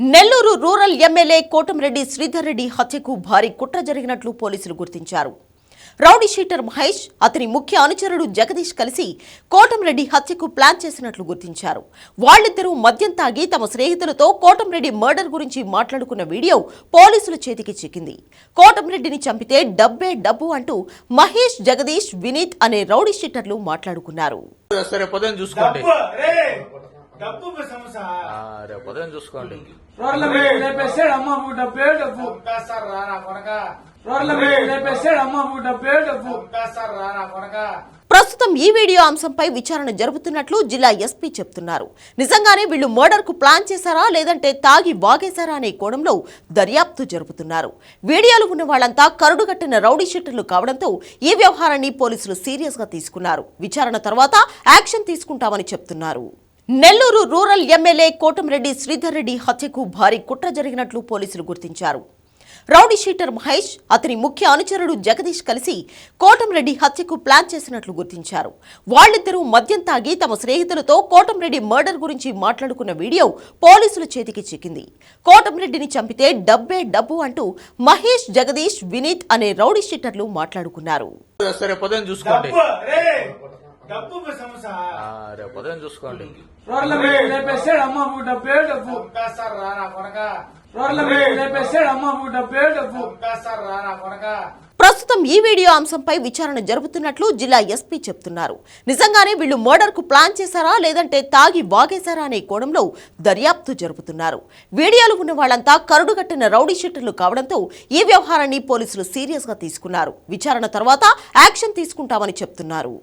Nellore rural MLA Kotamreddy Sridhar Reddy హత్యకు భారీ కుట్ర జరిగినట్లు పోలీసులు గుర్తించారు. రౌడీ షీటర్ మహేష్ అతని ముఖ్య అనుచరుడు జగదీష్ కలిసి కోటంరెడ్డి హత్యకు ప్లాన్ చేసినట్లు గుర్తించారు. వాళ్ళిద్దరూ మద్యం తాగి తమ స్నేహితులతో కోటంరెడ్డి మర్డర్ గురించి మాట్లాడుకున్న వీడియో పోలీసుల చేతికి చిక్కింది. కోటంరెడ్డిని చంపితే డబ్బే డబ్బు అంటూ మహేష్ జగదీష్ వినీత్ అనే రౌడీ షీటర్లు మాట్లాడుకున్నారు. సరే ఉదయం చూసుకోండి. డబ్బు సమస్య. రేపు ఉదయం చూసుకోండి. రోడ్ల మీద లేపేసాడు అమ్మ పూ డబ్బే డబ్బు. చంపేస్తారు రా నా కొనక రోడ్ల మీద లేపేసాడు అమ్మ పూ డబ్బే డబ్బు. చంపేస్తారు రా నా కొనక ప్రస్తుతం ఈ వీడియో అంశంపై విచారణ జరుపుతున్నట్లు జిల్లా ఎస్పీ చెప్తున్నారు. నిజంగానే వీళ్ళు మర్డర్కు ప్లాన్ చేశారా లేదంటే తాగి వాగేశారా అనే కోణంలో దర్యాప్తు జరుపుతున్నారు. వీడియోలు ఉన్న వాళ్ళంతా కరుడుగట్టిన రౌడీ షీటర్లు కావడంతో ఈ వ్యవహారాన్ని పోలీసులు సీరియస్గా తీసుకున్నారు. విచారణ తర్వాత యాక్షన్ తీసుకుంటామని చెప్తున్నారు. నెల్లూరు రూరల్ ఎమ్మెల్యే కోటంరెడ్డి శ్రీధర్ రెడ్డి హత్యకు భారీ కుట్ర జరిగినట్లు పోలీసులు గుర్తించారు. రౌడీ షీటర్ మహేష్ అతని ముఖ్య అనుచరుడు జగదీష్ కలిసి కోటంరెడ్డి హత్యకు ప్లాన్ చేసినట్లు గుర్తించారు. వాళ్ళిద్దరూ మద్యం తాగి తమ స్నేహితులతో కోటంరెడ్డి మర్డర్ గురించి మాట్లాడుకున్న వీడియో పోలీసుల చేతికి చిక్కింది. కోటంరెడ్డిని చంపితే డబ్బే డబ్బు అంటూ మహేష్ జగదీష్ వినీత్ అనే రౌడీ షీటర్లు మాట్లాడుకున్నారు. డబ్బు సమస్య. రేపు ఉదయం చూసుకోండి. రోడ్ల మీద లేపేసాడు అమ్మ పూ డబ్బే డబ్బు? చంపేస్తారు రా నా కొనక రోడ్ల మీద లేపేసాడు అమ్మ పూ డబ్బే డబ్బు? చంపేస్తారు రా నా కొనక ప్రస్తుతం ఈ వీడియో అంశంపై విచారణ జరుపుతున్నట్లు జిల్లా ఎస్పీ చెప్తున్నారు. నిజంగానే వీళ్ళు మర్డర్కు ప్లాన్ చేశారా లేదంటే తాగి వాగేశారా అనే కోణంలో దర్యాప్తు జరుపుతున్నారు. వీడియోలు ఉన్న వాళ్ళంతా కరుడుగట్టిన రౌడీ షీటర్లు కావడంతో ఈ వ్యవహారాన్ని పోలీసులు సీరియస్గా తీసుకున్నారు. విచారణ తర్వాత యాక్షన్ తీసుకుంటామని చెప్తున్నారు.